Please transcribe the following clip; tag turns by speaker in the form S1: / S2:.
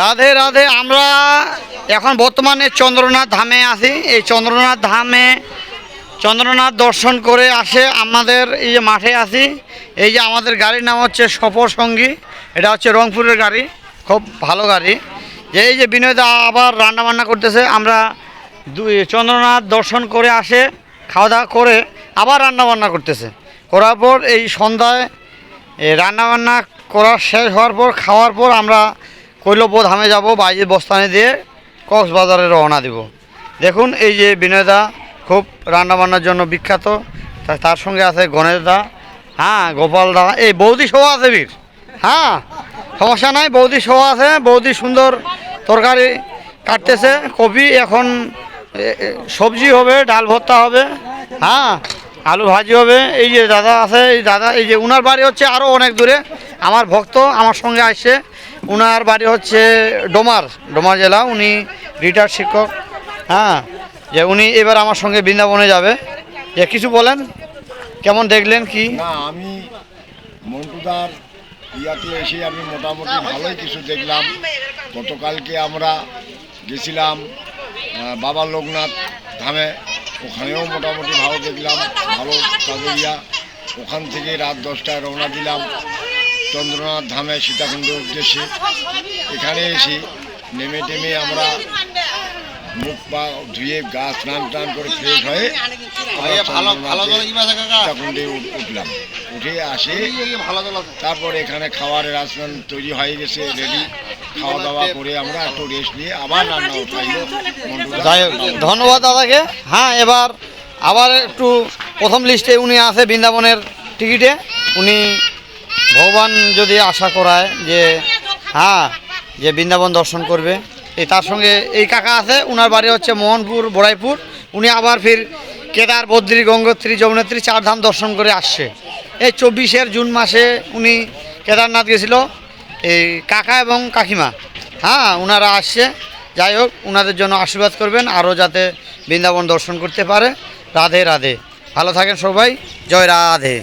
S1: রাধে রাধে, আমরা এখন বর্তমানে চন্দ্রনাথ ধামে আছি। এই চন্দ্রনাথ ধামে চন্দ্রনাথ দর্শন করে আসে আমাদের এই যে মাঠে আছি। এই যে আমাদের গাড়ির নাম হচ্ছে সফর সঙ্গী। এটা হচ্ছে রংপুরের গাড়ি, খুব ভালো গাড়ি। এই যে বিনয়দা আবার রান্না বান্না করতেছে, আমরা চন্দ্রনাথ দর্শন করে আসে, খাওয়া দাওয়া করে আবার রান্না বান্না করতেছে। করার পর এই সন্ধ্যায় রান্নাবান্না করা শেষ হওয়ার পর, খাওয়ার পর আমরা কৈলব্য ধামে যাব, বাইরের বস্তানে দিয়ে কক্সবাজারে রওনা দিব। দেখুন, এই যে বিনয়দা খুব রান্নাবান্নার জন্য বিখ্যাত। তার সঙ্গে আছে গণেশদা হ্যাঁ গোপাল গোপালদা এই বৌদি শোয়া আছে বীর। হ্যাঁ সমস্যা নাই, বৌদি শোয়া আছে। বৌদি সুন্দর তরকারি কাটতেছে। কপি এখন সবজি হবে, ডাল ভর্তা হবে। হ্যাঁ আলু ভাজি হবে। এই যে দাদা আছে, এই দাদা, এই যে উনার বাড়ি হচ্ছে আরও অনেক দূরে। আমার ভক্ত আমার সঙ্গে আসছে। উনার বাড়ি হচ্ছে ডোমার ডোমার জেলা। উনি রিটায়ার্ড শিক্ষক। হ্যাঁ যে উনি এবার আমার সঙ্গে বৃন্দাবনে যাবে। যে কিছু বলেন, কেমন দেখলেন, কি?
S2: আমি মন্টুদার ইয়াতে এসে আমি মোটামুটি ভালোই কিছু দেখলাম। গতকালকে আমরা গেছিলাম বাবা লোকনাথ ধামে। ওখানেও মোটামুটি ভালো দেখলাম ভালো ইয়া ওখান থেকে রাত দশটায় রওনা দিলাম চন্দ্রনাথ ধামে সীতাকুণ্ডের উদ্দেশ্যে। এখানে এসে নেমে টেমে আমরা মুখ পা ধুয়ে গা স্নান টান করে ফ্রেশ হয়ে সীতাকুণ্ডে উঠ- উঠলাম। উঠে আসে তারপর এখানে খাবারের আসমান তৈরি হয়ে গেছে রেডি খাওয়া দাওয়া করে আমরা একটু রেস্ট নিয়ে আবার রান্না
S1: যাই হোক ধন্যবাদ দাদাকে। হ্যাঁ এবার আবার একটু প্রথম লিস্টে উনি আছে বৃন্দাবনের টিকিটে উনি ভগবান যদি আশা করায় যে হ্যাঁ যে বৃন্দাবন দর্শন করবে। এই তার সঙ্গে এই কাকা আছে উনার বাড়ি হচ্ছে মোহনপুর বড়াইপুর। উনি আবার ফির কেদার বদ্রী গঙ্গোত্রী যমুনেত্রী চার ধাম দর্শন করে আসছে। এই চব্বিশের জুন মাসে উনি কেদারনাথ গেছিল। এই কাকা এবং কাকিমা। হ্যাঁ ওনারা আসছে। যাই হোক ওনাদের জন্য আশীর্বাদ করবেন, আরও যাতে বৃন্দাবন দর্শন করতে পারে। রাধে রাধে। ভালো থাকেন সবাই। জয় রাধে।